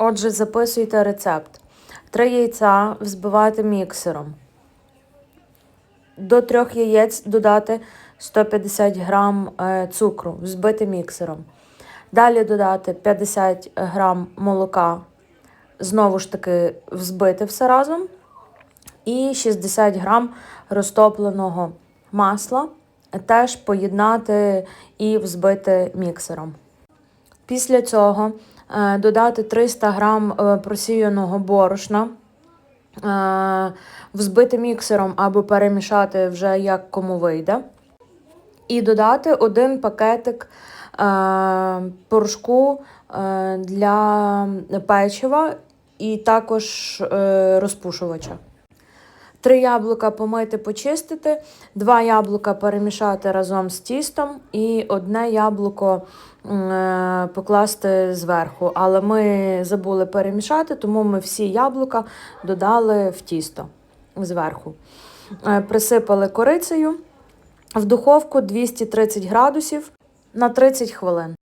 Отже, записуйте рецепт. Три яйця взбивати міксером. До трьох яєць додати 150 грам е, цукру, взбити міксером. Далі додати 50 грам молока, знову ж таки взбити все разом. І 60 грам розтопленого масла теж поєднати і взбити міксером. Після цього додати 300 грам е, просіяного борошна, е, взбити міксером або перемішати вже як кому вийде. І додати один пакетик е, порошку е, для печива і також е, розпушувача. Три яблука помити, почистити, два яблука перемішати разом з тістом і одне яблуко е, покласти зверху. Але ми забули перемішати, тому ми всі яблука додали в тісто зверху. Е, Присипали корицею в духовку 230 градусів на 30 хвилин.